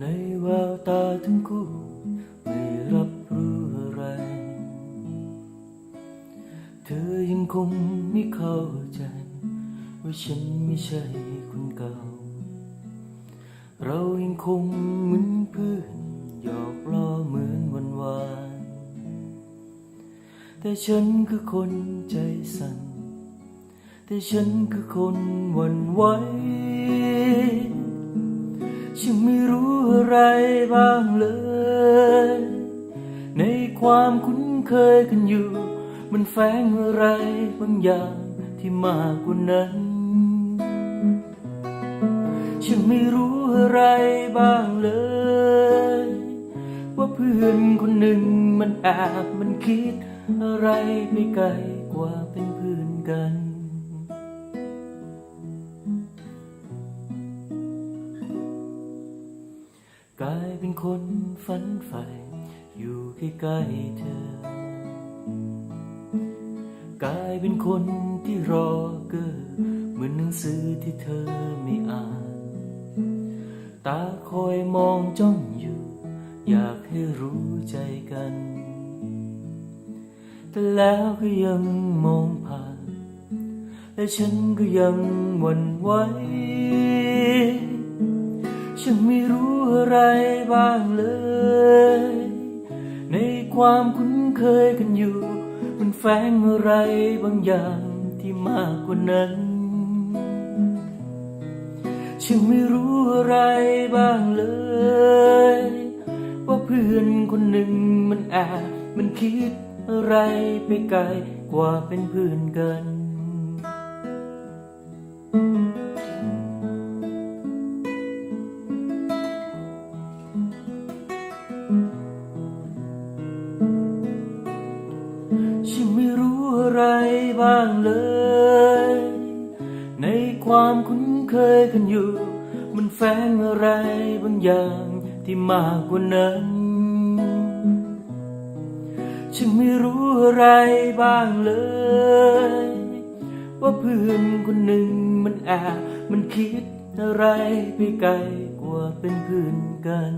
ในแววตาทั้งคู่ไม่รับรู้อะไร เธอยังคงไม่เข้าใจ ว่าฉันไม่ใช่คนเก่า เรายังคงเหมือนเพื่อนหยอกล้อเหมือนวันวาน แต่ฉันคือคนใจสั่น แต่ฉันคือคนหวั่นไหว ฉันไม่รู้อะไรบ้างเลย ในความคุ้นเคยกันอยู่ มันแฝงอะไรบางอย่างที่มากกว่านั้น ฉันไม่รู้อะไรบ้างเลย ว่าเพื่อนคนหนึ่งมันแอบมันคิดอะไรไปไกลกว่าเป็นเพื่อนกัน เป็นคนฝันใฝ่อยู่ใกล้ๆเธอ กลายเป็นคนที่รอเกอเหมือนหนังสือที่เธอไม่อ่าน ตาคอยมองจ้องอยู่ อยากให้รู้ใจกัน แต่แล้วก็ยังมองผ่าน และฉันก็ยังหวั่นไหว ฉันไม่รู้อะไรบ้างเลย ในความคุ้นเคยกันอยู่ มันแฝงอะไรบางอย่างที่มากกว่านั้น ฉันไม่รู้อะไรบ้างเลย ว่าเพื่อนคนหนึ่งมันแอบมันคิดอะไรไปไกลกว่าเป็นเพื่อนกัน ฉันไม่รู้อะไรบ้างเลย ในความคุ้นเคยกันอยู่ มันแฝงอะไรบางอย่างที่มากกว่านั้น ฉันไม่รู้อะไรบ้างเลย ว่าเพื่อนคนหนึ่งมันแอบมันคิดอะไรไปไกลกว่าเป็นเพื่อนกัน